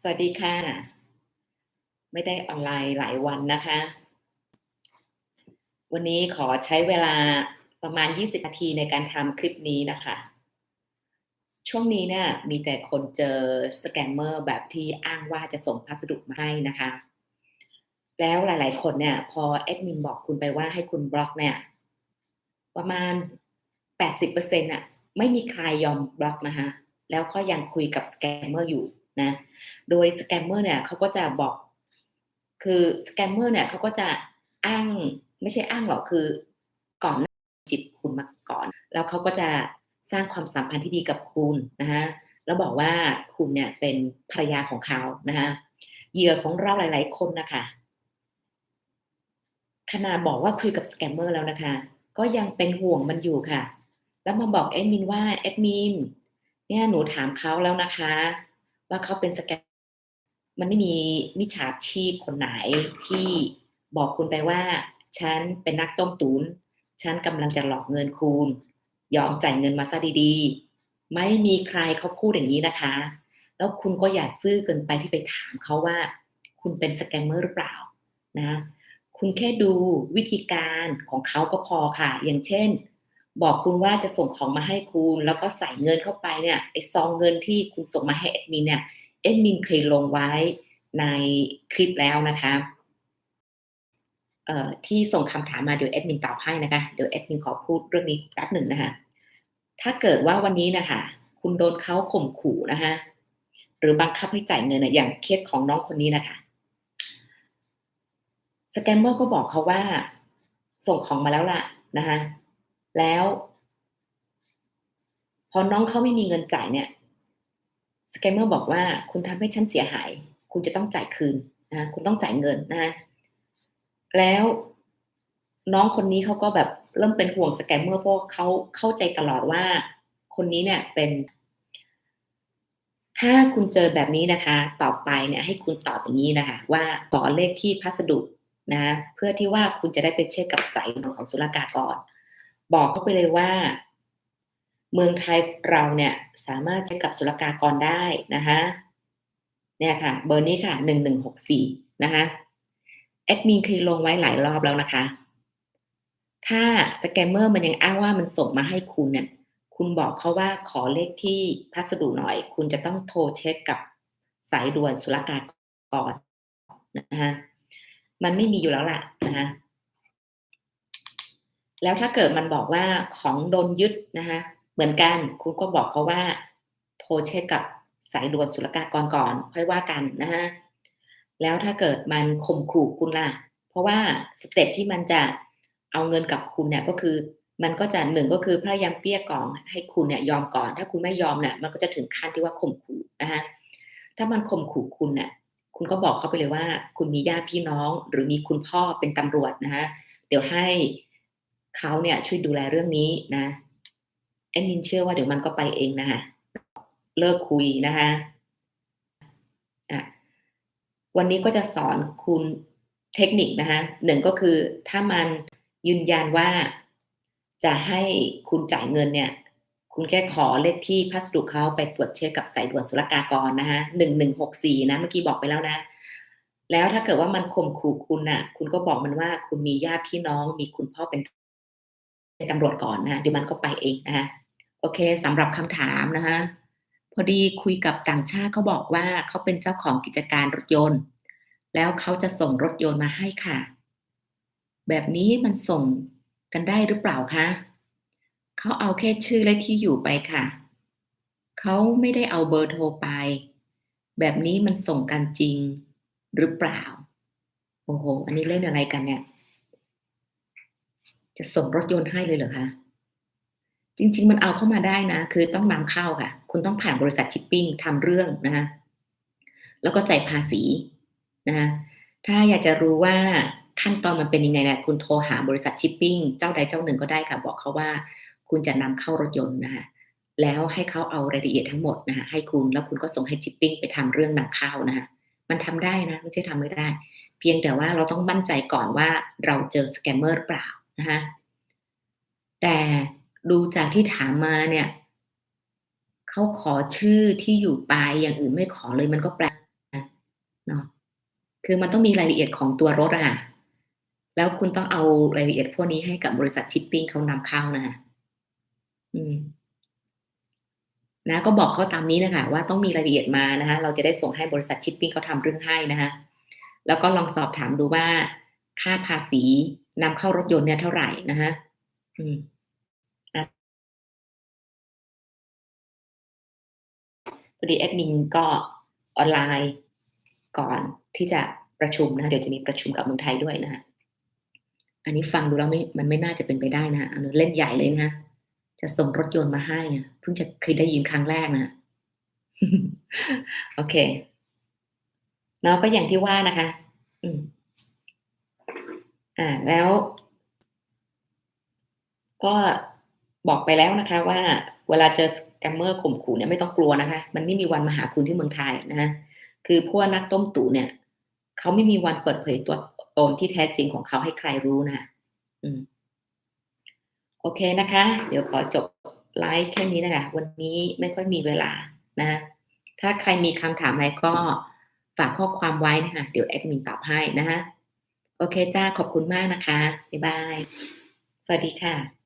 สวัสดีค่ะ ไม่ได้ออนไลน์หลายวันนะคะ วันนี้ขอใช้เวลาประมาณ 20 นาทีในการทำคลิปนี้นะคะ ช่วงนี้เนี่ยมีแต่คนเจอสแกมเมอร์แบบที่อ้างว่าจะส่งพัสดุมาให้นะคะ แล้วหลาย ๆ คนเนี่ย พอแอดมินบอกคุณไปว่าให้คุณบล็อกเนี่ย ประมาณ 80%น่ะไม่มีใครยอมบล็อกนะคะ แล้วก็ยังคุยกับสแกมเมอร์อยู่นะ โดยสแกมเมอร์เนี่ยเขาก็จะบอก คือสแกมเมอร์เนี่ยเขาก็จะอ้างไม่ใช่อ้างหรอกคือก่อนจีบคุณมาก่อน แล้วเขาก็จะสร้างความสัมพันธ์ที่ดีกับคุณนะคะแล้วบอกว่าคุณเนี่ยเป็นภรรยาของเขานะคะเหยื่อของเราหลาย ๆ คนนะคะขนาดบอกว่าคุยกับสแกมเมอร์แล้วนะคะ ก็ยังเป็นห่วงมันอยู่ค่ะ แล้วมาบอกแอดมินว่า"แอดมิน เนี่ยหนูถามเขาแล้วนะคะ ว่าเขาเป็นสแกมมันไม่มีมิจฉาชีพคนไหนที่บอกคุณไปว่า ฉันเป็นนักต้มตุ๋นฉันกำลังจะหลอกเงินคุณ ยอมจ่ายเงินมาเสียดีๆ"ไม่มีใครเขาพูดอย่างงี้นะคะ แล้วคุณก็อย่าซื่อเกินไปที่ไปถามเขาว่า คุณเป็นสแกมเมอร์หรือเปล่านะ คุณแค่ดูวิธีการของเขาก็พอค่ะ อย่างเช่น บอกคุณว่าจะส่งของมาให้คุณ แล้วก็ใส่เงินเข้าไปเนี่ยไอซองเงินที่คุณส่งมาให้แอดมินเนี่ยแอดมินเคยลงไว้ในคลิปแล้วนะคะเอ่อที่ส่งคำถามมาเดี๋ยวแอดมินตอบให้นะคะเดี๋ยวแอดมินขอพูดเรื่องนี้แป๊บหนึ่งนะคะถ้าเกิดว่าวันนี้นะคะคุณโดนเขาข่มขู่นะคะหรือบังคับให้จ่ายเงินนะอย่างเคสของน้องคนนี้นะคะสแกมเมอร์ก็บอกเขาว่า ส่งของมาแล้วล่ะนะคะ แล้ว พอน้องเขาไม่มีเงินจ่ายเนี่ยสแกมเมอร์บอกว่า"คุณทำให้ฉันเสียหาย คุณจะต้องจ่ายคืนนะคุณต้องจ่ายเงิน"นะแล้วน้องคนนี้เขาก็แบบเริ่มเป็นห่วงสแกมเมอร์เพราะเขาเข้าใจตลอดว่า คนนี้เนี่ยเป็น ถ้าคุณเจอแบบนี้นะคะ ต่อไปเนี่ย ให้คุณตอบอย่างงี้นะคะ ว่าขอเลขที่พัสดุนะ เพื่อที่ว่าคุณจะได้ไปเช็กกับสายของศุลกากร บอกเขาไปเลยว่า เมืองไทยเราเนี่ยสามารถเช็กกับศุลกากรได้นะคะเนี่ยค่ะ เบอร์นี้ค่ะ1164นะคะแอดมินเคยลงไว้หลายรอบแล้วนะคะ ถ้าสแกมเมอร์มันยังอ้างว่ามันส่งมาให้คุณเนี่ย คุณบอกเขาว่าขอเลขที่พัสดุหน่อย คุณจะต้องโทรเช็กกับสายด่วนศุลกากรนะคะมันไม่มีอยู่แล้วล่ะนะคะ แล้วถ้าเกิดมันบอกว่าของโดนยึดนะคะเหมือนกันคุณก็บอกเขาว่า โทรเช็กกับสายด่วนศุลกากรก่อน ค่อยว่ากันนะคะแล้วถ้าเกิดมันข่มขู่คุณล่ะ เพราะว่าสเต็ปที่มันจะเอาเงินกับคุณเนี่ยก็คือ มันก็จะ1ก็คือพยายามเกลี้ยกล่อมให้คุณเนี่ยยอมก่อน ถ้าคุณไม่ยอมเนี่ยมันก็จะถึงขั้นที่ว่าข่มขู่นะคะถ้ามันข่มขู่คุณน่ะคุณก็บอกเขาไปเลยว่า คุณมีญาติพี่น้อง หรือมีคุณพ่อเป็นตำรวจนะคะเดี๋ยวให้ เขาเนี่ยช่วยดูแลเรื่องนี้นะแอดมินเชื่อว่าเดี๋ยวมันก็ไปเองนะคะเลิกคุยนะคะอะวันนี้ก็จะสอนคุณเทคนิคนะคะ1ก็คือถ้ามันยืนยันว่าจะให้คุณจ่ายเงินเนี่ย คุณแค่ขอเลขที่พัสดุเขาไปตรวจเช็กกับสายด่วนศุลกากรนะคะ1164นะ เมื่อกี้บอกไปแล้วนะ แล้วถ้าเกิดว่ามันข่มขู่คุณน่ะ คุณก็บอกมันว่าคุณมีญาติพี่น้อง มีคุณพ่อเป็น เป็นตำรวจก่อนนะเดี๋ยวมันก็ไปเองนะคะโอเคสำหรับคำถามนะคะพอดีคุยกับต่างชาติเขาบอกว่าเขาเป็นเจ้าของกิจการรถยนต์ แล้วเขาจะส่งรถยนต์มาให้ค่ะ แบบนี้มันส่งกันได้หรือเปล่าคะ?เขาเอาแค่ชื่อและที่อยู่ไปค่ะ เขาไม่ได้เอาเบอร์โทรไป แบบนี้มันส่งกันจริงหรือเปล่า?โอ้โฮอันนี้เล่นอะไรกันเนี่ย จะส่งรถยนต์ให้เลยเหรอคะ?จริง ๆ มันเอาเข้ามาได้นะ คือต้องนำเข้าค่ะ คุณต้องผ่านบริษัทชิปปิ้งทำเรื่องนะคะแล้วก็จ่ายภาษีนะคะถ้าอยากจะรู้ว่าขั้นตอนมันเป็นยังไงนี่ยคุณโทรหาบริษัทชิปปิ้งเจ้าใดเจ้าหนึ่งก็ได้ค่ะ บอกเขาว่าคุณจะนำเข้ารถยนต์นะคะแล้วให้เขาเอารายละเอียดทั้งหมดนะคะให้คุณแล้วคุณก็ส่งให้ชิปปิ้งไปทำเรื่องนำเข้านะคะมันทำได้นะไม่ใช่ทำไม่ได้ เพียงแต่ว่าเราต้องมั่นใจก่อนว่าเราเจอสแกมเมอร์หรือเปล่า นะคะแต่ดูจากที่ถามมาเนี่ยเขาขอชื่อที่อยู่ไปอย่างอื่นไม่ขอเลยมันก็แปลกเนาะคือมันต้องมีรายละเอียดของตัวรถอะแล้วคุณต้องเอารายละเอียดพวกนี้ให้กับบริษัท shipping เขานำเข้านะคะอืมนะก็บอกเขาตามนี้นะคะว่าต้องมีรายละเอียดมานะคะเราจะได้ส่งให้บริษัท shipping เขาทำเรื่องให้นะคะแล้วก็ลองสอบถามดูว่าค่าภาษี นำเข้ารถยนต์เนี่ยเท่าไหร่นะคะพอดีแอดมินก็ออนไลน์ก่อนที่จะประชุมนะะเดี๋ยวจะมีประชุมกับเมืองไทยด้วยนะคะอันนี้ฟังดูแล้วไม่มันไม่น่าจะเป็นไปได้นะอันนู้เล่นใหญ่เลยนะจะส่งรถยนต์มาให้เพิ่งจะเคยได้ยินครั้งแรกนะคะโอเคเนาะก็อย่างที่ว่านะคะ อืม อ่าแล้ว ก็บอกไปแล้วนะคะ ว่าเวลาเจอ scammer ข่มขู่เนี่ยไม่ต้องกลัวนะคะ มันไม่มีวันมาหาคุณที่เมืองไทยนะคะคือพวกนักต้มตุ๋นเนี่ยเขาไม่มีวันเปิดเผยตัวตนที่แท้จริงของเขาให้ใครรู้นะคะอืมโอเคนะคะ เดี๋ยวขอจบไลฟ์แค่นี้นะคะ วันนี้ไม่ค่อยมีเวลานะะถ้าใครมีคำถามอะไรก็ฝากข้อความไว้นะคะ เดี๋ยวแอดมินตอบให้นะคะ โอเคจ้าขอบคุณมากนะคะบ๊ายบาย สวัสดีค่ะ